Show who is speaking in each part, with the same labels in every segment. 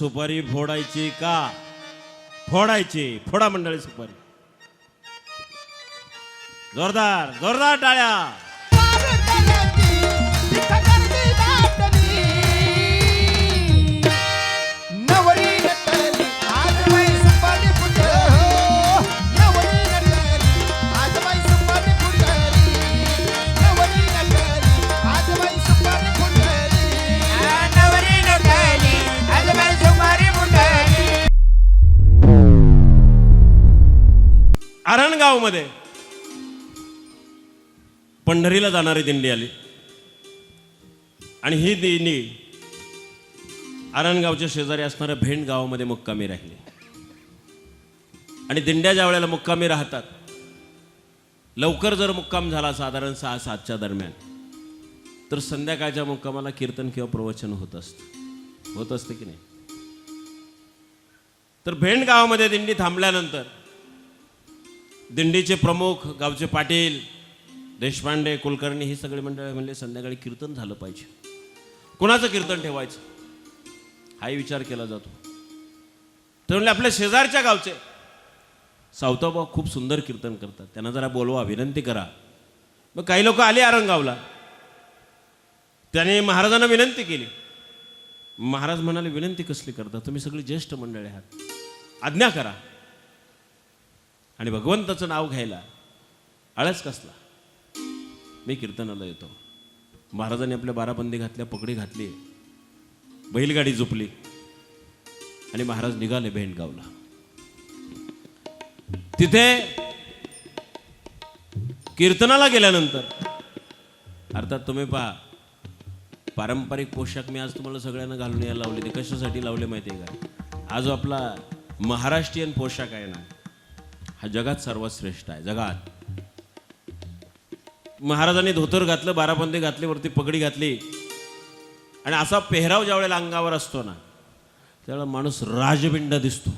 Speaker 1: सुपारी फोडायची का? फोडायची. फोडा मंडळी सुपारी. जोरदार जोरदार टाळ्या. गावामध्ये. पंढरीला जाणारी दिंडी आली. आणि ही दिंडी आरणगावच्या शेजारी असणाऱ्या भेंड गावामध्ये मुक्कामी राहिली. आणि दिंड्या ज्या वेळेला मुक्कामी राहतात लवकर जर मुक्काम झाला साधारण सहा सातच्या दरम्यान तर संध्याकाळच्या मुक्कामाला कीर्तन किंवा प्रवचन होत असतं. होत असतं की नाही? तर भेंड गावामध्ये दिंडी थांबल्यानंतर दिंडीचे प्रमुख गावचे पाटील देशपांडे कुलकर्णी ही सगळी मंडळी म्हणले संध्याकाळी कीर्तन झालं पाहिजे. कुणाचं कीर्तन ठेवायचं? हाही विचार केला जातो. तर म्हणले आपल्या शेजारच्या गावचे. सावताबा खूप सुंदर कीर्तन करतात. त्यांना जरा बोलवा विनंती करा. मग काही लोक आले आरंगावला. त्याने महाराजांना विनंती केली. महाराज म्हणाले विनंती कसली करता? तुम्ही सगळी ज्येष्ठ मंडळी आहात. आज्ञा करा. आणि भगवंताचं नाव घ्यायला आळस कसला? मी कीर्तनाला येतो. महाराजांनी आपल्या बाराबंदी घातल्या पगडी घातली. बैलगाडी झोपली आणि महाराज निघाले भेंडगावला तिथे कीर्तनाला गेल्यानंतर अर्थात तुम्ही पहा पारंपरिक पोशाख मी आज तुम्हाला सगळ्यांना घालून यायला लावले. ते कशासाठी लावले माहिती आहे का? हा जो आपला महाराष्ट्रीयन पोशाख आहे ना हा जगात सर्वात श्रेष्ठ आहे जगात. महाराजांनी धोतर घातलं बाराबंदी घातली वरती पगडी घातली. आणि असा पेहराव ज्या वेळेला अंगावर असतो ना त्यावेळेला माणूस राजबिंड दिसतो.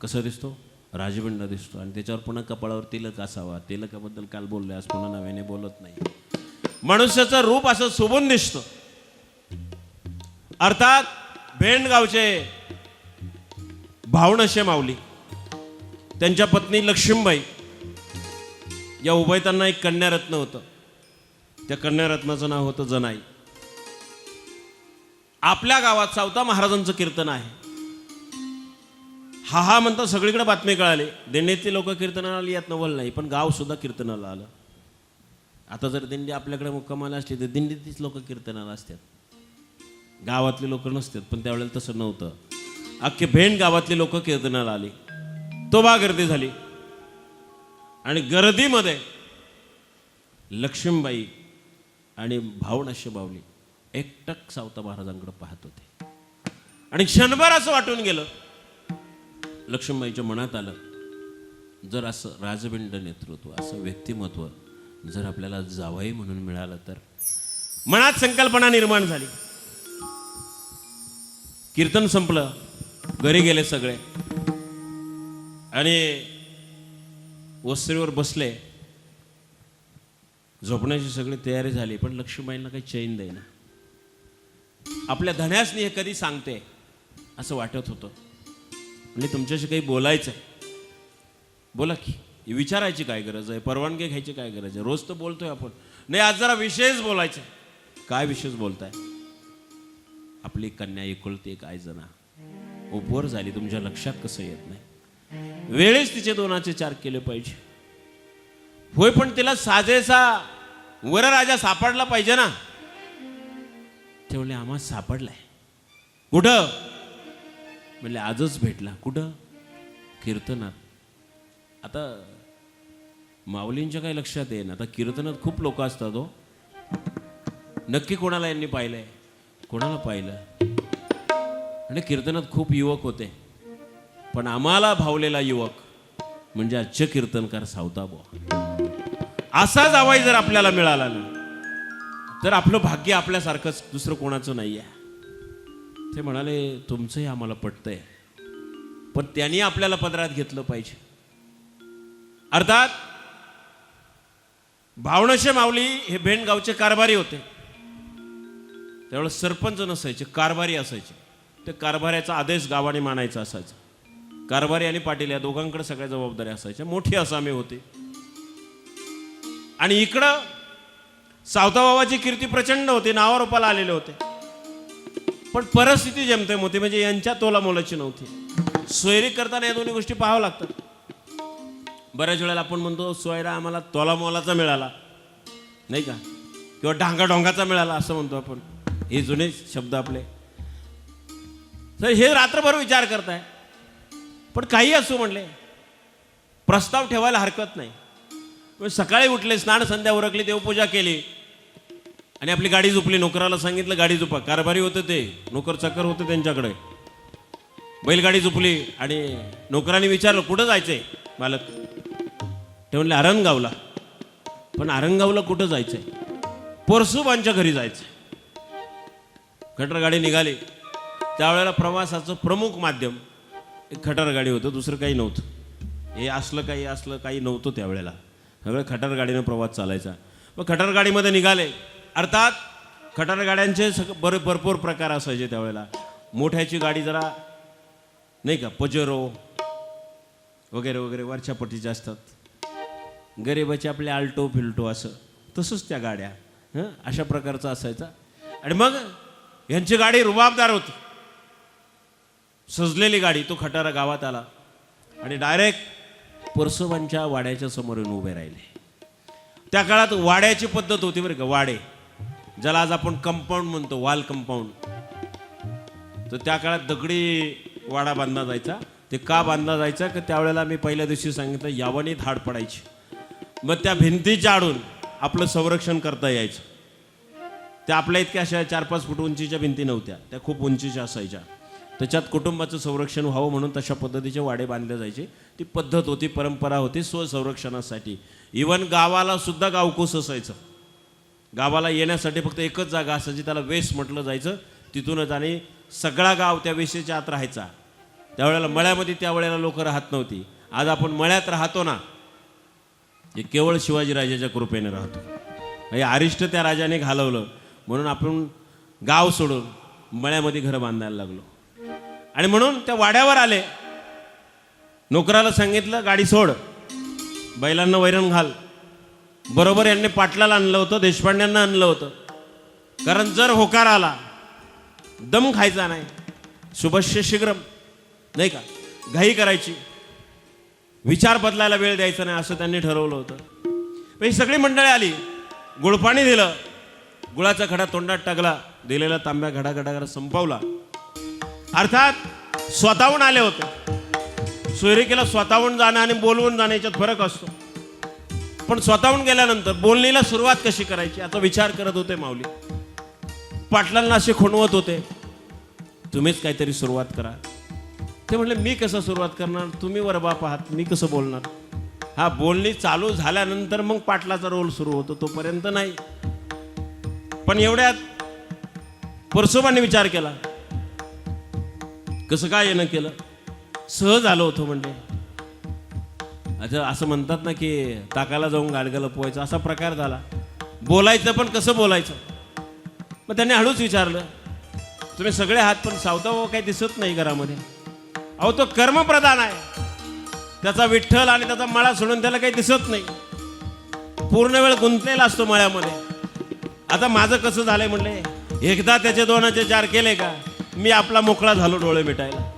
Speaker 1: कसं दिसतो? राजबिंड दिसतो. आणि त्याच्यावर पुन्हा कपाळावर तिलक असावा. तिलकाबद्दल काल बोलले आज पुन्हा नव्याने बोलत नाही. मनुष्याचं रूप असं शोभून दिसतं. अर्थात भेंडगावचे गावचे भावनशे माऊली. त्यांच्या पत्नी लक्ष्मीबाई या उभयतांना एक कन्यारत्न होतं. त्या कन्यारत्नाचं नाव होतं जनाई. आपल्या गावात सावता महाराजांचं कीर्तन आहे. हा हा म्हणता सगळीकडे बातमी कळाली. दिंडीतली लोक कीर्तनाला आली यात नवल नाही पण गाव सुद्धा कीर्तनाला आलं. आता जर दिंडी आपल्याकडे मुक्कामाला असली तर दिंडीतलीच लोक कीर्तनाला असतात. गावातली लोक नसतात पण त्यावेळेला तसं नव्हतं. अख्खे भेंड गावातली लोक कीर्तनाला आली. तोबा गर्दी झाली. आणि गर्दीमध्ये लक्ष्मीबाई आणि भावनश्य बावली एकटक सावता महाराजांकडे पाहत होते. आणि क्षणभर असं वाटून गेलं. लक्ष्मीबाईच्या मनात आलं जर असं राजबिंड नेतृत्व असं व्यक्तिमत्व जर आपल्याला जावई म्हणून मिळालं तर मनात संकल्पना निर्माण झाली. कीर्तन संपलं घरी गेले सगळे. आणि वस्त्रीवर बसले. झोपण्याची सगळी तयारी झाली पण लक्ष्मीबाईंना काही चैन देईना. आपल्या धण्यासनी हे कधी सांगते असं वाटत होतं. म्हणजे तुमच्याशी काही बोलायचं आहे बोला की विचारायची काय गरज आहे? परवानगी घ्यायची काय गरज आहे? रोज तर बोलतोय आपण. नाही आज जरा विषयच बोलायचा काय विषयच बोलताय? आपली कन्या एकुलती एक जना उपवर झाली तुमच्या लक्षात कसं येत नाही? वेळेस तिचे दोनाचे चार केले पाहिजे. होय पण तिला साजेसा वरराजा सापडला पाहिजे ना. ठेवले आम्हा सापडलाय. कुठं? म्हणले आजच भेटला. कुठं? कीर्तनात. आता माऊलींच्या काही लक्षात येईन. आता कीर्तनात खूप लोक असतात हो. नक्की कोणाला यांनी पाहिलंय? कोणाला पाहिलं? आणि कीर्तनात खूप युवक होते. पण आम्हाला भावलेला युवक म्हणजे आजचे कीर्तनकार सावता बुवा. आवाज जर आपल्याला मिळाला ना तर आपलं भाग्य आपल्यासारखंच दुसरं कोणाचं नाही आहे ते म्हणाले तुमचंही आम्हाला पटतंय पण त्यांनी आपल्याला पदरात घेतलं पाहिजे. अर्थात भावणशे माऊली हे भेंडगावचे कारभारी होते. त्यावेळेस सरपंच नसायचे कारभारी असायचे. ते कारभाऱ्याचा आदेश गावाने मानायचा असायचा. कारभारी आणि पाटील या दोघांकडे सगळ्या जबाबदाऱ्या असायच्या. मोठी असा आम्ही होते. आणि इकडं सावताबाबाची कीर्ती प्रचंड होती नावारूपाला आलेले होते. पण परिस्थिती जमते होती म्हणजे यांच्या तोला मोलाची नव्हती. सोयरी करताना या दोन्ही गोष्टी पाहाव्या लागतात. बऱ्याच वेळेला आपण म्हणतो सोयरा आम्हाला तोला मोलाचा मिळाला. नाही का? किंवा डांगाढोंगाचा मिळाला असं म्हणतो आपण. हे जुने शब्द आपले. तर हे रात्रभर विचार करताय. पण काही असो म्हणले प्रस्ताव ठेवायला हरकत नाही. सकाळी उठले स्नान संध्या उरकली देवपूजा केली आणि आपली गाडी झोपली नोकराला सांगितलं गाडी झोपा. कारभारी होते ते नोकर चक्कर होते त्यांच्याकडे. बैलगाडी झोपली आणि नोकराने विचारलं कुठं जायचंय मालक? ते म्हणले आरंगावला. पण आरंगावला कुठं जायचंय? परसुबांच्या घरी जायचंय. खटर गाडी निघाली. त्यावेळेला प्रवासाचं प्रमुख माध्यम एक खटार गाडी होतं दुसरं काही नव्हतं. हे असलं काही असलं काही नव्हतं त्यावेळेला. सगळं खटार गाडीनं प्रवास चालायचा. मग खटार गाडीमध्ये निघाले. अर्थात खटार गाड्यांचे सग बर भरपूर प्रकार असायचे त्यावेळेला. मोठ्याची गाडी जरा नाही का पजेरो वगैरे वगैरे वरच्या पट्टीच्या असतात. गरिबाचे आपले आल्टो फिल्टो असं. तसंच त्या गाड्या. हं? अशा प्रकारचं असायचा. आणि मग यांची गाडी रुबाबदार होती. सजलेली गाडी तो खटारा गावात आला. आणि डायरेक्ट परसोबांच्या वाड्याच्या समोर येऊन उभे राहिले. त्या काळात वाड्याची पद्धत होती बरं का वाडे. ज्याला आज आपण कंपाऊंड म्हणतो वाल कंपाऊंड तर त्या काळात दगडी वाडा बांधला जायचा. ते का बांधला जायचा? का त्यावेळेला मी पहिल्या दिवशी सांगितलं यावनी धाड पडायची. मग त्या भिंतीच्या आडून आपलं संरक्षण करता यायचं. त्या आपल्या इतक्या अशा चार पाच फूट उंचीच्या भिंती नव्हत्या. त्या खूप उंचीच्या असायच्या. त्याच्यात कुटुंबाचं संरक्षण व्हावं म्हणून तशा पद्धतीचे वाडे बांधले जायचे. ती पद्धत होती परंपरा होती स्वसंरक्षणासाठी इवन गावाला सुद्धा गावकोस असायचं. गावाला येण्यासाठी फक्त एकच जागा असायची त्याला वेस म्हटलं जायचं. तिथूनच आणि सगळा गाव त्या वेसेच्या आत राहायचा. त्यावेळेला मळ्यामध्ये त्यावेळेला लोक राहत नव्हती. आज आपण मळ्यात राहतो ना हे केवळ शिवाजीराजाच्या कृपेने राहतो. हे अरिष्ट त्या राजाने घालवलं. म्हणून आपण गाव सोडून मळ्यामध्ये घरं बांधायला लागलो. आणि म्हणून त्या वाड्यावर आले. नोकराला सांगितलं गाडी सोड. बैलांना वैरण घाल. बरोबर यांनी पाटलाला आणलं होतं देशपांड्यांना आणलं होतं. कारण जर होकार आला दम खायचा नाही. शुभस्य शीघ्रम नाही का? घाई करायची. विचार बदलायला वेळ द्यायचा नाही असं त्यांनी ठरवलं होतं. ही सगळी मंडळी आली. गुळपाणी दिलं. गुळाचा खडा तोंडात टाकला. दिलेला तांब्या घडा घडा घडा संपवला. अर्थात स्वतःहून आले होते. सोयरिकेला स्वतःहून जाणं आणि बोलवून जाणं याच्यात फरक असतो. पण स्वतःहून गेल्यानंतर बोलणीला सुरुवात कशी करायची आता विचार करत होते माऊली. पाटलांना असे खुणवत होते तुम्हीच काहीतरी सुरुवात करा. ते म्हणले मी कसं सुरुवात करणार? तुम्ही वर बाप आहात मी कसं बोलणार? हा बोलणी चालू झाल्यानंतर मग पाटलाचा रोल सुरू होतो तोपर्यंत नाही. पण एवढ्यात परसोबांनी विचार केला कसं काय येणं केलं? सहज आलो होतो म्हणजे. अच्छा असं म्हणतात ना की ताकाला जाऊन गाडगं लपवायचं असा प्रकार झाला. बोलायचं पण कसं बोलायचं? मग त्यांनी हळूच विचारलं तुम्ही सगळे हात पण सावता हो, काही दिसत नाही घरामध्ये. अहो तो कर्मप्रधान आहे. त्याचा विठ्ठल आणि त्याचा मळा सोडून त्याला काही दिसत नाही. पूर्ण वेळ गुंतलेला असतो मळ्यामध्ये. आता माझं कसं झालंय म्हणले? एकदा त्याचे दोनाचे चार केले का? मी आपला मोकळा झालो डोळे मिटायला.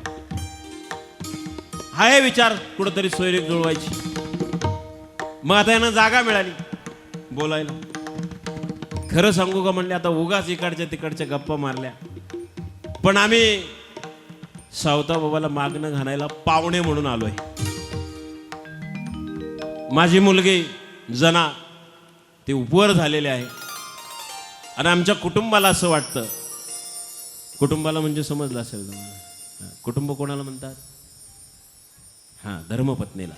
Speaker 1: हाय विचार कुठंतरी सोयरीक जुळवायची. मग आता यांना जागा मिळाली बोलायला. खरं सांगू का म्हणले आता उगाच इकडच्या तिकडच्या गप्पा मारल्या. पण आम्ही सावता बाबाला मागणं घालायला पाहुणे म्हणून आलोय. माझी मुलगी जना ते उपवर झालेले आहे. आणि आमच्या कुटुंबाला असं वाटतं कुटुंबाला म्हणजे समजलं असेल तुम्हाला. हां, कुटुंब कोणाला म्हणतात? हां धर्मपत्नीला.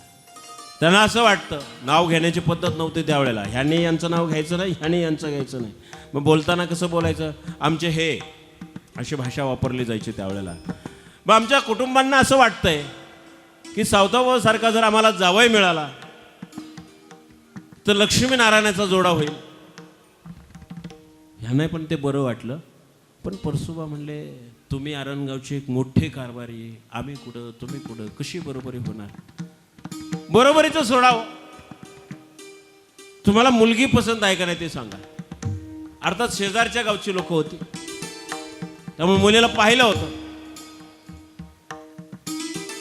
Speaker 1: त्यांना असं वाटतं नाव घेण्याची पद्धत नव्हती त्यावेळेला. ह्याने यांचं नाव घ्यायचं नाही ह्याने यांचं घ्यायचं नाही. मग बोलताना कसं बोलायचं? आमचे हे अशी भाषा वापरली जायची त्यावेळेला. मग आमच्या कुटुंबांना असं वाटतंय की सावताभाऊ सारखा जर आम्हाला जावय मिळाला तर लक्ष्मीनारायणाचा जोडा होईल. ह्यांना पण ते बरं वाटलं. पण परसुबा म्हणले तुम्ही आरणगावचे एक मोठे कारभारी आम्ही कुठं तुम्ही कुठं? कशी बरोबरी होणार? बरोबरीचं सोडावं. तुम्हाला मुलगी पसंत आहे का नाही ते सांगा. अर्थात शेजारच्या गावची लोक होती. त्यामुळे मुलीला पाहिलं होतं.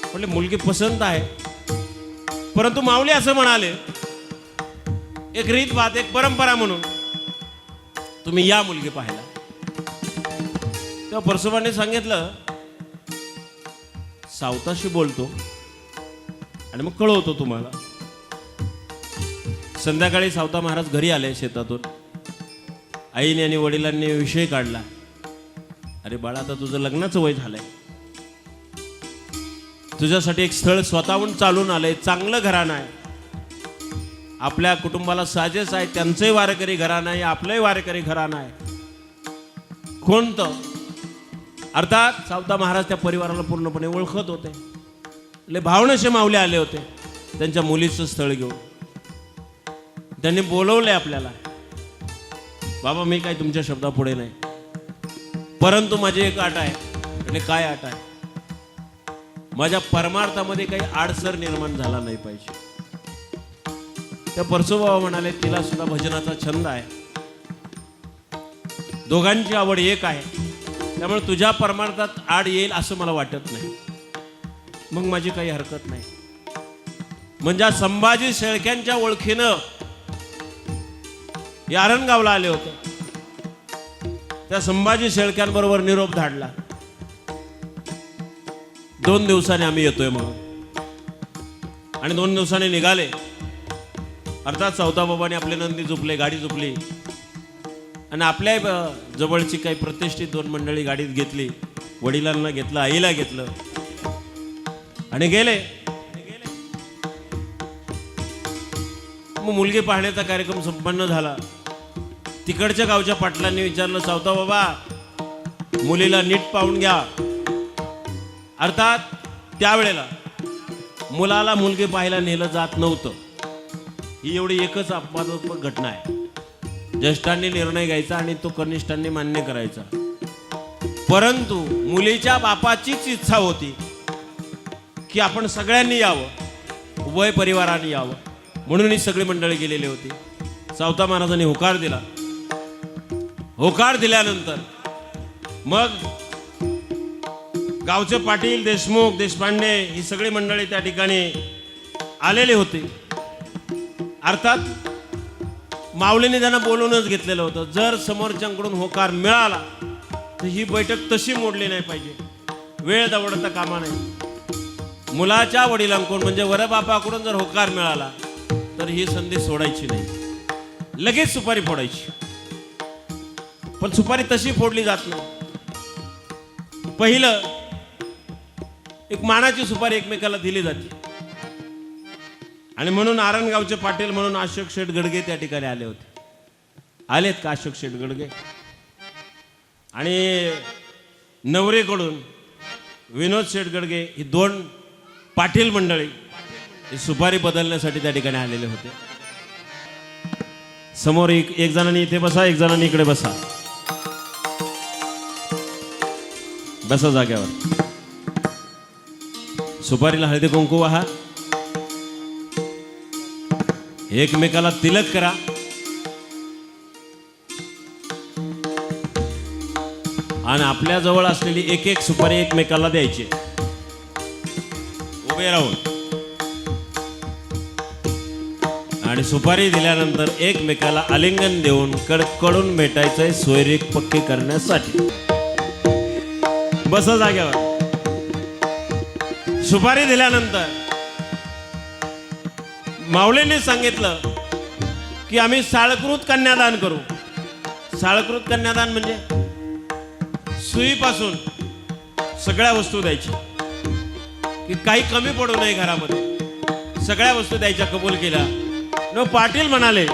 Speaker 1: म्हटले मुलगी पसंत आहे. परंतु माऊली असं म्हणाले एक रीत बात एक परंपरा म्हणून तुम्ही या मुलगी पाहायला. तेव्हा परसोबाने सांगितलं सावताशी बोलतो आणि मग कळवतो तुम्हाला. संध्याकाळी सावता महाराज घरी आले शेतातून. आईने आणि वडिलांनी विषय काढला. अरे बाळा आता तुझं लग्नाचं वय झालंय. तुझ्यासाठी एक स्थळ स्वतःहून चालून आलंय चांगलं घराणं आहे. आपल्या कुटुंबाला साजेस आहे त्यांचंही वारकरी घराणं आहे आपलंही वारकरी घराणं आहे. कोणतं? अर्थात सावता महाराज त्या परिवाराला पूर्णपणे ओळखत होते. ले भावनेचे माऊले आले होते. त्यांच्या मुलीचं स्थळ घेऊन. त्यांनी बोलवलंय आपल्याला. बाबा मी काय तुमच्या शब्दापुढे नाही. परंतु माझी एक आट आहे आणि काय आट आहे? माझ्या परमार्थामध्ये काही आडसर निर्माण झाला नाही पाहिजे. त्या परसोबाबा म्हणाले तिला सुद्धा भजनाचा छंद आहे. दोघांची आवड एक आहे. त्यामुळे तुझ्या परमार्थात आड येईल असं मला वाटत नाही. मग माझी काही हरकत नाही. म्हणजे संभाजी शेळक्यांच्या ओळखीनं यारणगावला आले होते. त्या संभाजी शेळक्यांबरोबर निरोप धाडला. दोन दिवसांनी आम्ही येतोय म्हणून. आणि दोन दिवसांनी निघाले. अर्थात चौदा बाबाने आपले नंदी झुपले गाडी झुपली. आणि आपल्या जवळची काही प्रतिष्ठित दोन मंडळी गाडीत घेतली वडिलांना घेतलं आईला घेतलं आणि गेले. मग मुलगी पाहण्याचा कार्यक्रम संपन्न झाला. तिकडच्या गावच्या पाटलांनी विचारलं सावता बाबा मुलीला नीट पाहून घ्या. अर्थात त्यावेळेला मुलाला मुलगी पाहायला नेलं जात नव्हतं. ही एवढी एकच अपवादात्मक घटना आहे. ज्येष्ठांनी निर्णय घ्यायचा आणि तो कनिष्ठांनी मान्य करायचा. परंतु मुलीच्या बापाचीच इच्छा होती की आपण सगळ्यांनी यावं वय परिवाराने यावं. म्हणून ही सगळी मंडळी गेलेली होती. सावता महाराजांनी होकार दिला. होकार दिल्यानंतर मग गावचे पाटील देशमुख देशपांडे ही सगळी मंडळी त्या ठिकाणी आलेली होती. अर्थात माऊलीने त्यांना बोलवूनच घेतलेलं होतं. जर समोरच्यांकडून होकार मिळाला तर ही बैठक तशी मोडली नाही पाहिजे. वेळ दवडता कामा नाही मुलाच्या वडिलांकडून म्हणजे वरबापाकडून जर होकार मिळाला तर ही संधी सोडायची नाही. लगेच सुपारी फोडायची. पण सुपारी तशी फोडली जात नाही. पहिलं एक मानाची सुपारी एकमेकाला दिली जाते. आणि म्हणून आरणगावचे पाटील म्हणून अशोक शेठ गडगे त्या ठिकाणी आले होते. आलेत का अशोक शेठ गडगे? आणि नवरेकडून विनोद शेठ गडगे ही दोन पाटील मंडळी ही सुपारी बदलण्यासाठी त्या ठिकाणी आलेले होते. समोर एक एक जणांनी इथे बसा एक जणांनी इकडे बसा. बसा जाग्यावर सुपारीला हळदी कुंकू वाहा. एकमेकाला तिलक करा. आणि आपल्या जवळ असलेली एक एक सुपारी एकमेकाला द्यायची. उभे राहून. आणि सुपारी दिल्यानंतर एकमेकाला आलिंगन देऊन कडकडून भेटायचंय सोयरीक पक्की करण्यासाठी. बस जाग्यावर सुपारी दिल्यानंतर माऊलीने सांगितलं की आम्ही साळकृत कन्यादान करू. साळकृत कन्यादान म्हणजे सुईपासून सगळ्या वस्तू द्यायच्या की काही कमी पडू नये घरामध्ये. सगळ्या वस्तू द्यायच्या कबूल केल्या. न पाटील म्हणाले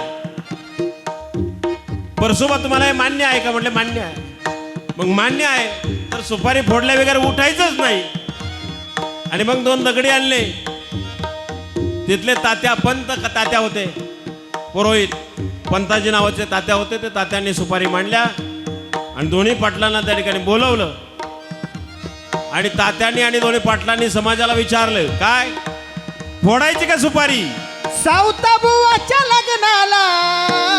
Speaker 1: परसोबा तुम्हाला हे मान्य आहे का? म्हटले मान्य आहे. मग मान्य आहे तर सुपारी फोडल्या वगैरे उठायचंच नाही. आणि मग दोन दगडी आणले. तिथले तात्या पंत तात्या होते. पुरोहित पंताजी नावाचे तात्या होते ते तात्यांनी सुपारी मांडल्या आणि दोन्ही पाटलांना त्या ठिकाणी बोलवलं. आणि तात्यांनी आणि दोन्ही पाटलांनी समाजाला विचारलं काय? फोडायची का सुपारी?
Speaker 2: सावता बुवाच्या लग्नाला.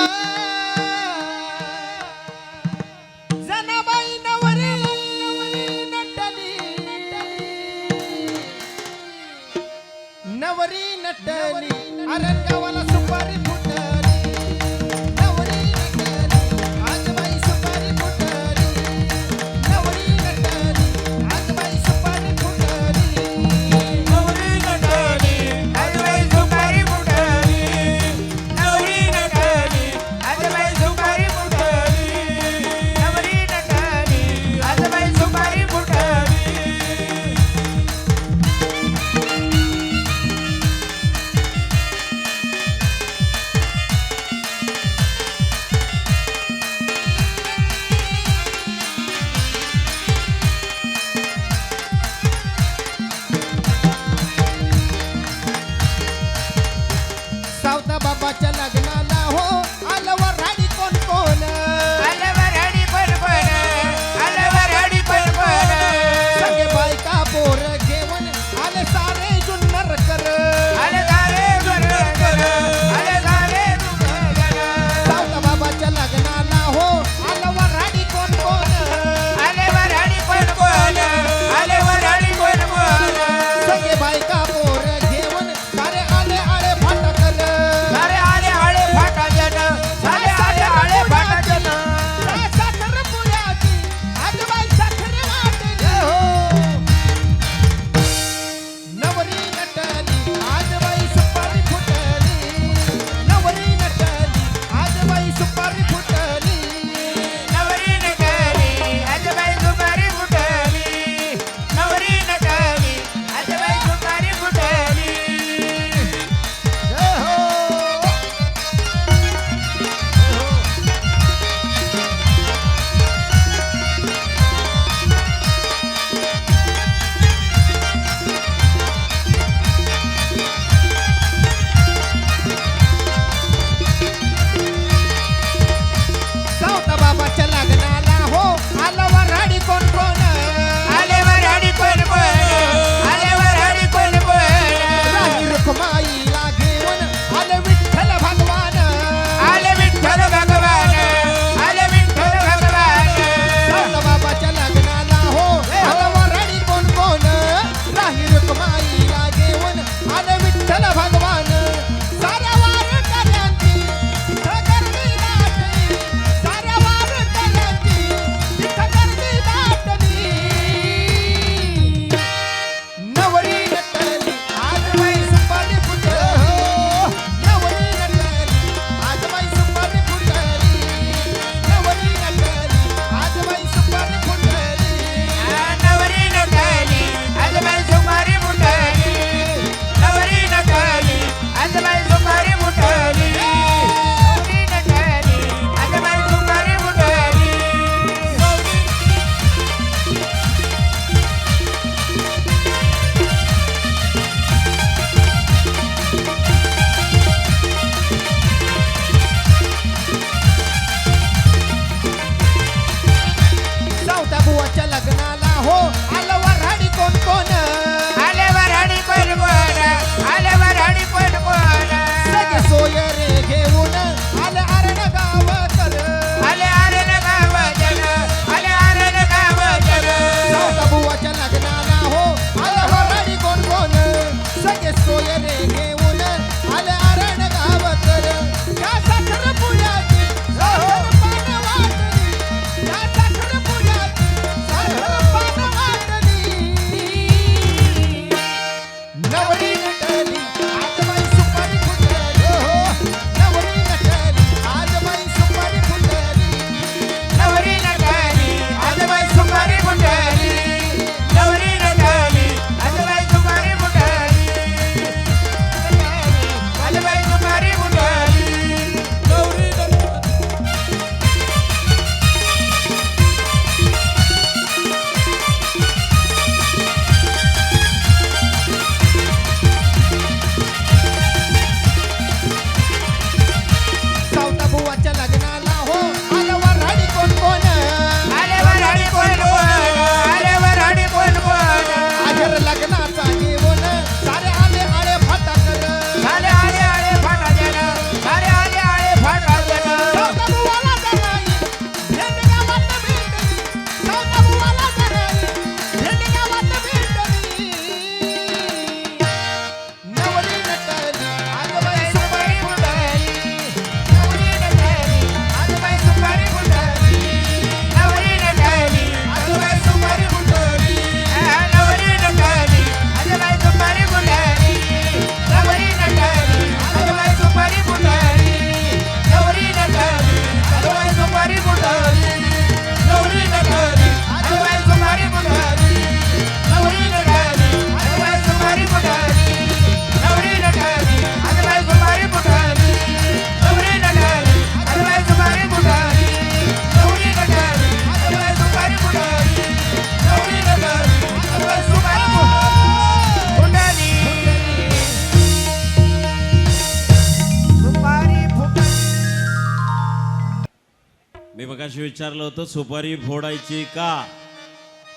Speaker 1: विचारलं होतं सुपारी फोडायची का?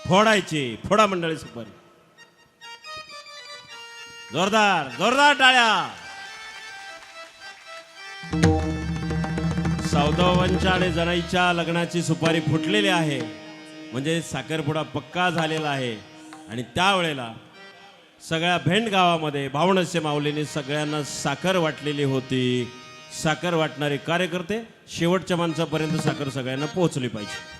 Speaker 1: फोडायची. फोडा मंडळी सुपारी. जोरदार जोरदार टाळ्या. सौदावांच्या आणि लग्नाची सुपारी फुटलेली आहे. म्हणजे साखरपुडा पक्का झालेला आहे. आणि त्यावेळेला सगळ्या भेंड गावामध्ये भावणस्य माऊलीने सगळ्यांना साखर वाटलेली होती. साखर वाटणारे कार्यकर्ते शेवटच्या माणसापर्यंत साखर सगळ्यांना पोहोचली पाहिजे.